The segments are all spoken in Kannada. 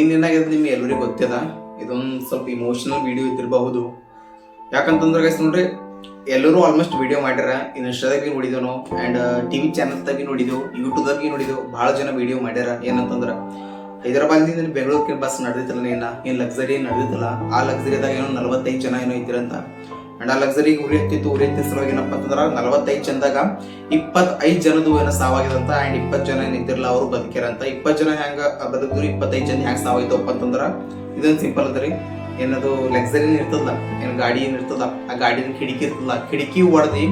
ಏನಾಗಿದೆ ನಿಮ್ಗೆ ಎಲ್ಲರಿಗೂ ಗೊತ್ತಿದ? ಇದೊಂದು ಸ್ವಲ್ಪ ಇಮೋಷನಲ್ ವಿಡಿಯೋ ಇದ್ದಿರಬಹುದು. ಯಾಕಂತಂದ್ರೆ ಗೈಸ್ ನೋಡ್ರಿ, ಎಲ್ಲರೂ ಆಲ್ಮೋಸ್ಟ್ ವಿಡಿಯೋ ಮಾಡ್ಯಾರ ಇನ್ಸ್ಟಾದಾಗ ಬಿ ನೋಡಿದೆವು ಆ್ಯಂಡ್ ಟಿ ವಿ ಚಾನಲ್ದಾಗ ಬಿ ನೋಡಿದೆವು ಯೂಟ್ಯೂಬ್ದಾಗ ನೋಡಿದೆವು, ಭಾಳ ಜನ ವಿಡಿಯೋ ಮಾಡ್ಯಾರ. ಏನಂತಂದ್ರೆ ಹೈದರಾಬಾದ್ನಿಂದ ಬೆಂಗಳೂರಿಗೆ ಬಸ್ ನಡೆದಿತ್ತಲ್ಲ ಏನ ಏನು ಲಕ್ಸರಿ ನಡೆದಿತ್ತಲ್ಲ? ಆ ಲಕ್ಸರಿದಾಗ ಏನೋ ನಲವತ್ತೈದು ಜನ ಏನೋ ಇದ್ರಂತ ಅಂಡ್ ಆ ಲಕ್ಸರಿ ಉರಿಯುತ್ತಿತ್ತು ಉರಿ ಹತ್ತಿದ ಸಲುವಾಗಿ ಏನಪ್ಪ ಅಂತಂದ್ರೆ ನಲವತ್ತೈದು ಜನದಾಗ ಇಪ್ಪತ್ತೈದು ಜನದ ಏನೋ ಸಾವಾಗಿದಂತ ಅಂಡ್ ಇಪ್ಪತ್ತು ಜನ ಏನಿದ್ದಿರಲ್ಲ ಅವರು ಬದುಕಿರಂತ ಇಪ್ಪತ್ತು ಜನ ಹೆಂಗ ಬದುಕಿದ್ರು, ಇಪ್ಪತ್ತೈದು ಜನ ಹೆಂಗೆ ಸಾವಾಯ್ತಪ್ಪ ಅಂತಂದ್ರೆ ಇದೊಂದು ಸಿಂಪಲ್ ಅದ ರೀ. ಏನದು ಲಕ್ಸರಿ ಇರ್ತದಲ್ಲ ಏನು ಗಾಡಿ ಏನು ಇರ್ತದ ಆ ಗಾಡಿನ ಕಿಟಕಿ ಇರ್ತದಲ್ಲ ಕಿಟಕಿ ಹೊಡೆದಿ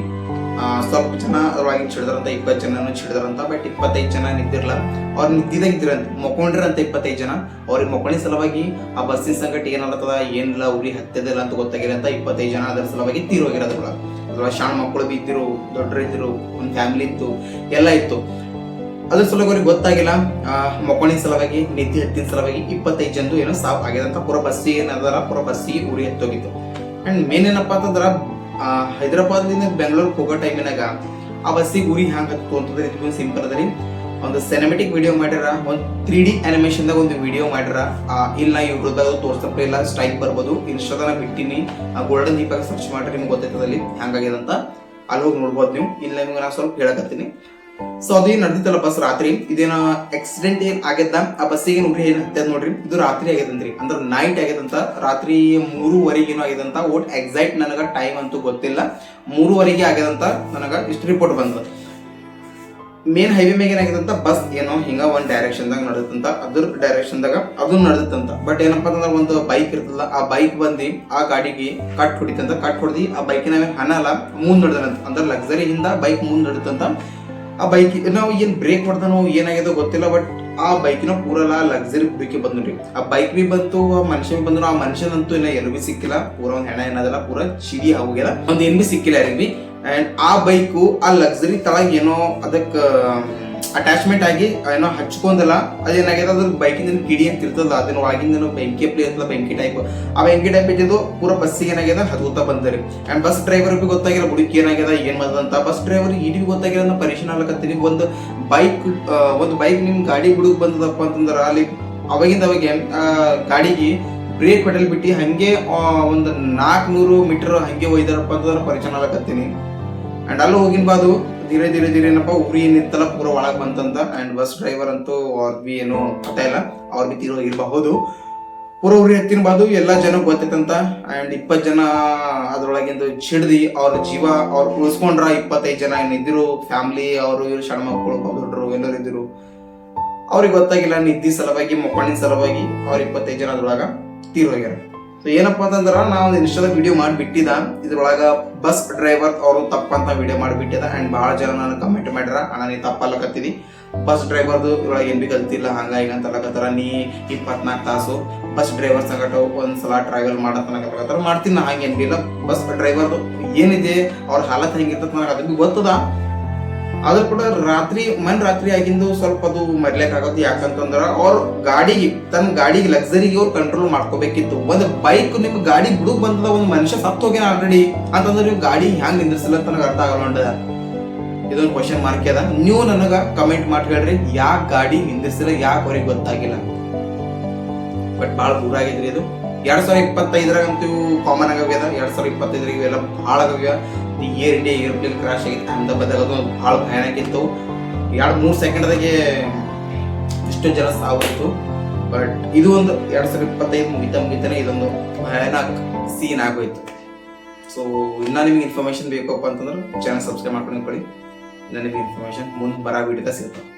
ಸ್ವಲ್ಪ ಜನ ಅದ್ರೊಳಗೆ ಚಿಡ್ದಾರಂತ ಇಪ್ಪತ್ತು ಜನನು ಚಿಡ್ದಾರಂತ ಬಟ್ ಇಪ್ಪತ್ತೈದು ಜನ ನಿಂತಿರಲ್ಲ ಅವ್ರು ನಿಂತಿದಾಗ ಇದ್ರಂತ ಮಕ್ಕೊಂಡಿರಂತ ಇಪ್ಪತ್ತೈದು ಜನ. ಅವ್ರಿಗೆ ಮಕ್ಕಳಿನ ಸಲುವಾಗಿ ಆ ಬಸ್ಸಿನ ಸಂಕಟ ಏನಾಗ್ತದ ಏನಿಲ್ಲ ಉರಿ ಹತ್ತದಿಲ್ಲ ಅಂತ ಗೊತ್ತಾಗಿರಂತ ಇಪ್ಪತ್ತೈದು ಜನ ಅದರ ಸಲುವಾಗಿ ತೀರೋಗಿರೋದ್ರೊಳಗ ಅದ್ರೊಳಗೆ ಶಾಣ ಮಕ್ಕಳು ಬಿ ಇದ್ದಿರು ದೊಡ್ಡರು ಒಂದು ಫ್ಯಾಮಿಲಿ ಇತ್ತು, ಎಲ್ಲ ಇತ್ತು. ಅದ್ರ ಸಲುವಾಗಿ ಅವ್ರಿಗೆ ಗೊತ್ತಾಗಿಲ್ಲ ಮಕ್ಕಳಿನ ಸಲುವಾಗಿ ನಿದ್ದೆ ಹತ್ತಿನ ಸಲುವಾಗಿ ಇಪ್ಪತ್ತೈದು ಜನದು ಏನೋ ಸಾಫ್ ಆಗಿದೆ ಅಂತ ಪೂರ ಬಸ್ಸಿಗೆ ಏನದಲ್ಲ ಪೂರ ಬಸ್ಸಿಗೆ ಉರಿ ಹತ್ತೋಗಿತ್ತು ಅಂಡ್ ಮೇನ್ ಏನಪ್ಪಾ ಅಂತಂದ್ರ ಆ, ಹೈದರಾಬಾದ್ದಿಂದ ಬೆಂಗಳೂರು ಹೋಗೋ ಟೈಮಿನಾಗ ಆ ಬಸ್ಸಿಗೆ ಉರಿ ಹ್ಯಾಂಗೆ ತೋರ್ತದೆ ಇದು ಸಿಂಪಲ್ ಅದರಿ ಒಂದು ಸಿನಿಮೆಟಿಕ್ ವಿಡಿಯೋ ಮಾಡ್ಯಾರ ಒಂದು ತ್ರೀ ಡಿ ಅನಿಮೇಷನ್ದಾಗ ಒಂದು ವಿಡಿಯೋ ಮಾಡ್ಯಾರ. ಇಲ್ಲ ಇವ್ರದಾಗ ತೋರ್ಸಪ್ಪ ಇಲ್ಲ ಸ್ಟ್ರೈಕ್ ಬರ್ಬೋದು. ಇನ್ಸ್ಟಾದಾಗ ಬಿಟ್ಟಿನಿ. ಆ ಗೋಲ್ಡನ್ ದೀಪಾಗ ಸರ್ಚ್ ಮಾಡ್ರಿ ನಿಮ್ಗೆ ಗೊತ್ತೈತದಲ್ಲಿ ಹ್ಯಾಂಗಾಗಿದೆ ಅಂತ ಅಲ್ಲಿ ಹೋಗಿ ನೋಡ್ಬೋದು ನೀವು. ಇಲ್ಲಿ ನಿಮ್ಗೆ ನಾ ಸ್ವಲ್ಪ ಹೇಳಕತ್ತೀನಿ. ಸೊ ಅದು ನಡೆದಿತ್ತಲ್ಲ ಬಸ್ ರಾತ್ರಿ? ಇದೇನ ಆಕ್ಸಿಡೆಂಟ್ ಏನ್ ಆಗ್ಯದ? ಆ ಬಸ್ಸಿಗೆ ನೋಡ್ರಿ ಏನ್ ಹತ್ತದ ನೋಡ್ರಿ? ಇದು ರಾತ್ರಿ ಆಗ್ಯದಂತ್ರಿ. ಅಂದ್ರೆ ನೈಟ್ ಆಗ್ಯದಂತ, ರಾತ್ರಿ ಮೂರುವರೆಗೇನೋ ಆಗ್ಯದಂತ, ಒಟ್ ಎಕ್ಸಾಕ್ಟ್ ನನಗ ಟೈಮ್ ಅಂತೂ ಗೊತ್ತಿಲ್ಲ. ಮೂರುವರೆಗೆ ಆಗ್ಯದಂತ ನನಗ ಇಷ್ಟು ರಿಪೋರ್ಟ್ ಬಂದ ಮೇನ್ ಹೈವೇ ಮ್ಯಾಗ ಏನಾಗಿದಂತ ಬಸ್ ಏನೋ ಹಿಂಗ ಒಂದ್ ಡೈರೆಕ್ಷನ್ ದಾಗ ನಡೆದಂತ ಅದ್ರ ಡೈರೆಕ್ಷನ್ ದಾಗ ಅದು ನಡೆದಂತ ಬಟ್ ಏನಪ್ಪ ಅಂತಂದ್ರೆ ಒಂದು ಬೈಕ್ ಇರ್ತದ ಆ ಬೈಕ್ ಬಂದಿ, ಆ ಗಾಡಿಗೆ ಕಟ್ ಹೊಡಿತಂತ, ಕಟ್ ಹೊಡೆದಿ, ಆ ಬೈಕಿನ ಹಣ ಅಲ್ಲ, ಮುಂದ್ ನಡೆದಂತ ಅಂದ್ರೆ ಲಕ್ಸರಿ ಹಿಂದ ಬೈಕ್ ಮುಂದ್ ನಡೆದಂತ ಆ ಬೈಕ್ ನಾವು ಏನ್ ಬ್ರೇಕ್ ಹೊಡೆದನೋ ಏನಾಗ್ಯದೋ ಗೊತ್ತಿಲ್ಲ ಬಟ್ ಆ ಬೈಕಿನ ಪೂರಲ್ಲ ಲಕ್ಸರಿ ಬ್ರೇಕ್ ರೀ ಆ ಬೈಕ್ ಬಿ ಬಂತು, ಆ ಮನುಷ್ಯನ್ ಬಂದ್ರು ಆ ಮನುಷ್ಯನಂತೂ ಇನ್ನ ಎಲ್ಲೂ ಸಿಕ್ಕಿಲ್ಲ. ಪೂರ ಒಂದ್ ಹೆಣ ಏನದಲ್ಲ ಪೂರ ಚಿಡಿ ಹೋಗ್ಯದ ಒಂದ್ ಏನ್ ಬಿ ಸಿಕ್ಕಿಲ್ಲ ಯಾರಿಗ್ ಬಿ. ಅಂಡ್ ಆ ಬೈಕು ಆ ಲಕ್ಸರಿ ತಳಗ ಏನೋ ಅದಕ್ಕ ಅಟ್ಯಾಚ್ಮೆಂಟ್ ಆಗಿ ಏನೋ ಹಚ್ಕೊಂಡಲ್ಲ ಅದೇನಾಗಿದೆ ಅದ್ರ ಬೈಕಿಂದ ಕಿಡಿ ಅಂತ ಇರ್ತದಲ್ಲ, ಅದನ್ನ ಒಳಗಿಂದ ಬೆಂಕಿ ಪ್ಲೇ ಇರ್ತದ ಬೆಂಕಿ ಟೈಪ್ ಆ ಬೆಂಕಿ ಟೈಪ್ ಇದ್ದಿದ್ದು ಪೂರ ಬಸ್ಸಿಗೆ ಏನಾಗ್ಯದ ಹತ್ಕೋತಾ ಬಂದ್ರಿ ಅಂಡ್ ಬಸ್ ಡ್ರೈವರ್ ಬಿ ಗೊತ್ತಾಗಿಲ್ಲ, ಹುಡುಕಿ ಏನಾಗ್ಯದ ಏನ್ ಅಂತ. ಬಸ್ ಡ್ರೈವರ್ ಇಡೀ ಅಂತ ಪರಿಶೀಲನೆ ಆಗ್ಲಕತ್ತೀನಿ ಒಂದು ಬೈಕ್ ಒಂದು ಬೈಕ್ ನಿಮ್ ಗಾಡಿ ಹುಡುಗ ಬಂದದಪ್ಪ ಅಂತಂದ್ರ, ಅಲ್ಲಿ ಅವಾಗಿಂದ ಅವಾಗ ಗಾಡಿಗೆ ಬ್ರೇಕ್ ಪೆಡಲ್ ಬಿಟ್ಟು ಹಂಗೆ ಒಂದು ನಾಲ್ಕುನೂರು ಮೀಟರ್ ಹಂಗೆ ಒಯ್ದಾರಪ್ಪ ಅಂತಂದ್ರೆ ಪರಿಚಯ ಆಗ್ಲಕತ್ತೀನಿ ಅಂಡ್ ಅಲ್ಲಿ ಹೋಗಿನ ಬಾದು ಧೀರೆ ಧೀರೆ ಧೀರೆ ಏನಪ್ಪ, ಉರಿ ಏನಿತ್ತಲ್ಲ ಪೂರ ಒಳಗೆ ಬಂತಂತ ಅಂಡ್ ಬಸ್ ಡ್ರೈವರ್ ಅಂತೂ ಅವ್ರ ಬಿ ಏನು ಅರ್ಥ ಇಲ್ಲ, ಅವ್ರ ಬಿ ತೀರೋ ಇರಬಹುದು. ಪೂರ ಉರಿ ಹತ್ತಿನ ಬಾದು, ಎಲ್ಲ ಜನ ಗೊತ್ತೈತಂತ ಆ್ಯಂಡ್ ಇಪ್ಪತ್ತು ಜನ ಅದ್ರೊಳಗಿಂದ ಚಿಡ್ದಿ, ಅವ್ರ ಜೀವ, ಅವ್ರು ಉಳಿಸ್ಕೊಂಡ್ರ ಇಪ್ಪತ್ತೈದು ಜನ ಏನಿದ್ರು ಫ್ಯಾಮಿಲಿ ಅವರು ಇವ್ರು ಸಣ್ಣ ಮಕ್ಕಳು ದೊಡ್ಡರು ಎಲ್ಲರೂ ಇದ್ದರು. ಅವ್ರಿಗೆ ಗೊತ್ತಾಗಿಲ್ಲ ನಿದ್ದಿ ಸಲುವಾಗಿ ಮಕ್ಕಳಿನ ಸಲುವಾಗಿ ಅವ್ರ ಇಪ್ಪತ್ತೈದು ಜನ ಅದ್ರೊಳಗ ತೀರ್ ಹೋಗ್ಯಾರ. ಸೊ ಏನಪ್ಪ ಅಂತಂದ್ರೆ, ನಾವು ಒಂದು ಇನ್ಸ್ಟಾದಾಗ ವಿಡಿಯೋ ಮಾಡಿಬಿಟ್ಟಿದ. ಇದ್ರೊಳಗ ಬಸ್ ಡ್ರೈವರ್ ಅವರು ತಪ್ಪಂತ ವಿಡಿಯೋ ಮಾಡಿಬಿಟ್ಟಿದ. ಅಂಡ್ ಬಹಳ ಜನ ನಾನು ಕಮೆಂಟ್ ಮಾಡ್ಯಾರ ಅಣ್ಣ, ನೀ ತಪ್ಪಲ್ಲಕತ್ತೀನಿ ಬಸ್ ಡ್ರೈವರ್ದು ಇದ್ರೊಳಗೆ ಏನು ಬಿ ಕಲ್ತಿಲ್ಲ, ಹಂಗ ಈಗ ಅಂತ ಅಲ್ಲಕತ್ತಾರ ನೀ ಇಪ್ಪತ್ನಾಲ್ಕು ತಾಸು ಬಸ್ ಡ್ರೈವರ್ ಸಂಗಟ ಒಂದ್ಸಲ ಟ್ರಾವೆಲ್ ಮಾಡತ್ತನಕತ್ತಾರ ಮಾಡ್ತೀನಿ ನಾ ಬಿ ಇಲ್ಲ. ಬಸ್ ಡ್ರೈವರ್ದು ಏನಿದೆ, ಅವ್ರ ಹಾಲತ್ ಹೆಂಗಿರ್ತದ ನನಗೆ ಅದು ಬಿ ಗೊತ್ತದ. ಆದ್ರೂ ಕೂಡ ರಾತ್ರಿ, ಮನ್ ರಾತ್ರಿ ಆಗಿಂದು ಸ್ವಲ್ಪ ಅದು ಮರ್ಲಿಕ್ ಆಗೋದು ಯಾಕಂತಂದ್ರ ಅವ್ರ ಗಾಡಿಗೆ ತನ್ನ ಗಾಡಿಗೆ ಲಕ್ಸರಿಗೆ ಅವ್ರು ಕಂಟ್ರೋಲ್ ಮಾಡ್ಕೋಬೇಕಿತ್ತು. ಒಂದು ಬೈಕ್ ನಿಮ್ ಗಾಡಿ ಬಿಡುಗ್ ಬಂದದ, ಒಂದು ಮನುಷ್ಯ ಸತ್ತು ಹೋಗ್ಯಾನ ಆಲ್ರೆಡಿ ಅಂತಂದ್ರೆ ನೀವು ಗಾಡಿ ಹ್ಯಾಂಗ್ ನಿಂದ್ರಿಸಲ್ಲ ತನಗ ಅರ್ಥ ಆಗಲ್ಲ ಇದೊಂದು ಕ್ವಶನ್ ಮಾರ್ಕ್ ಅದ. ನೀವು ನನಗ ಕಮೆಂಟ್ ಮಾಡಿ ಹೇಳ್ರಿ, ಯಾಕೆ ಗಾಡಿ ನಿಂದಿರ್ಸಿಲ್ಲ, ಯಾಕೆ ಅವ್ರಿಗೆ ಗೊತ್ತಾಗಿಲ್ಲ ಬಟ್ ಭಾಳ ದೂರ ಆಗಿದ್ರಿ ಇದು. ಎರಡ್ ಸಾವಿರ ಇಪ್ಪತ್ತೈದರಾಗ ಅಂತೂ ಕಾಮನ್ ಆಗವ್ಯದ. ಎರಡ್ ಸಾವಿರ ಇಪ್ಪತ್ತೈದರಾಗ ಇವೆಲ್ಲ ಭಾಳ ಆಗವ್ಯ. ಏರ್ ಇಂಡಿಯಾ ಏರೋಪ್ಲೇನ್ ಕ್ರಾಶ್ ಆಗಿತ್ತು. ಅಹಮದಾಬಾದಾಗ ಅದು ಭಾಳ ಭಯಾನಕ ಇತ್ತು. ಎರಡು, ಮೂರು ಸೆಕೆಂಡ್ದಾಗೆ ಇಷ್ಟು ಜನ ಸಾವಿತ್ತು. ಬಟ್ ಇದು ಒಂದು ಎರಡ್ ಸಾವಿರ ಇಪ್ಪತ್ತೈದು ಮುಗಿತಾ ಮುಗಿತಾನೆ ಇದೊಂದು ಭಯಾನಕ ಸೀನ್ ಆಗೋಯ್ತು. ಸೊ ಇನ್ನ ನಿಮ್ಗೆ ಇನ್ಫಾರ್ಮೇಷನ್ ಬೇಕಪ್ಪ ಅಂತಂದ್ರೆ ಚಾನಲ್ ಸಬ್ಸ್ಕ್ರೈಬ್ ಮಾಡ್ಕೊಂಡು ಕೊಡಿ ಇನ್ನ ಇನ್ಫಾರ್ಮೇಷನ್ ಮುಂದೆ ಬರ ವೀಡಿಯೋದಾಗ ಸಿಗ್ತಾವೆ